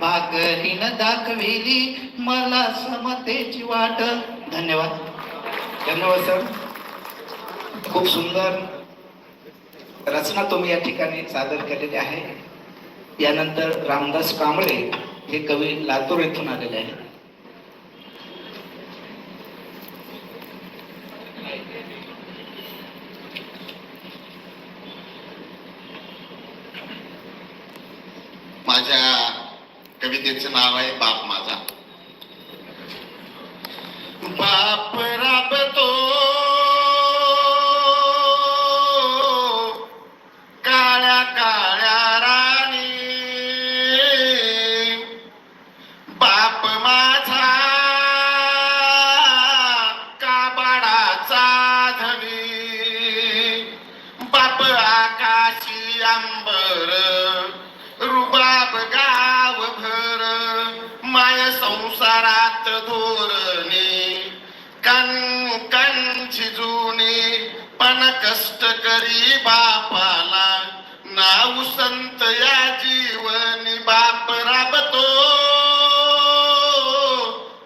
भागरीन दाखविली मला समतेची वाट. धन्यवाद. धन्यवाद सर खूप सुंदर रचना तुम्ही या ठिकाणी सादर केलेली आहे. यानंतर रामदास कांबळे हे कवी लातूर येथून आलेले आहेत. कवितेचं नाव आहे बाप माझा. बाप राबतो संसारात धोरणे कण कणची जुनी पण कष्ट करी बापाला. नाव संत या जीवनी बाप राबतो.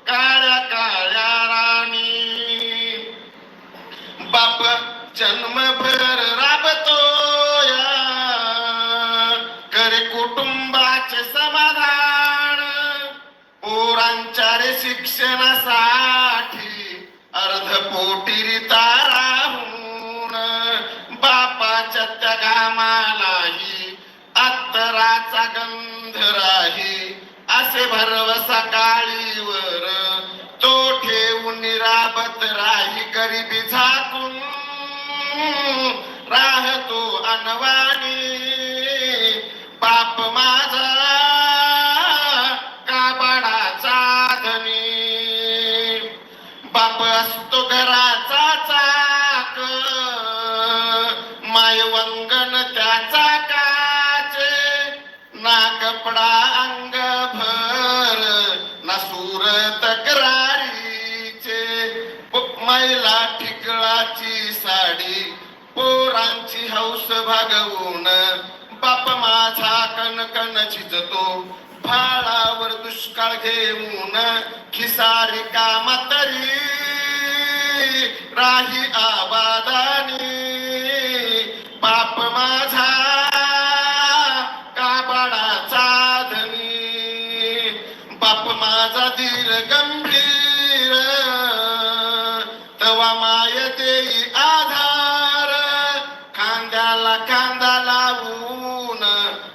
काळ्या काळ्या राणी. बाप जन्मभर राबतो या करे कुटुंबाचे समाधान पोरांच्या शिक्षणासाठी शिक्षणासाठी अर्धपोटी ताराहून बापाच्या त्या गामालाही अत्तराचा गंध राही. असे भरवसा काळीवर तो ठेवून निराबत राही. गरिबी झाकून राहतो अनवाणी. माय वंगण त्याचा काचे. ना कपडा अंग भर ना सूर तक्रारीचे मैला ठिकळाची साडी पोरांची हौस भागवून. बाप माझा कणकण झिजतो फाळावर दुष्काळ घेऊन. खिसारी कामातरी राही आबा माझा धीर गंभीर तवा माय आधार. खांद्याला खांदा लावून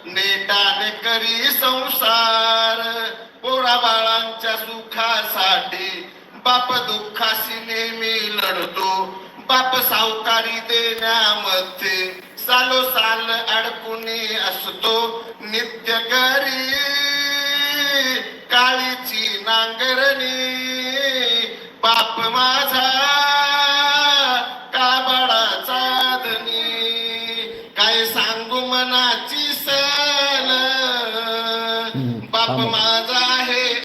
नेटाने करी संसार. पोरा बाळांच्या सुखासाठी बाप दुःखाशी नेहमी लढतो. बाप सावकारी देण्यामध्ये सालो साल अडकुनी असतो. नित्य करी काळीची नांगरणी. बाप माझा काबाडा चादणी. काय सांगू मनाची सल बाप माझा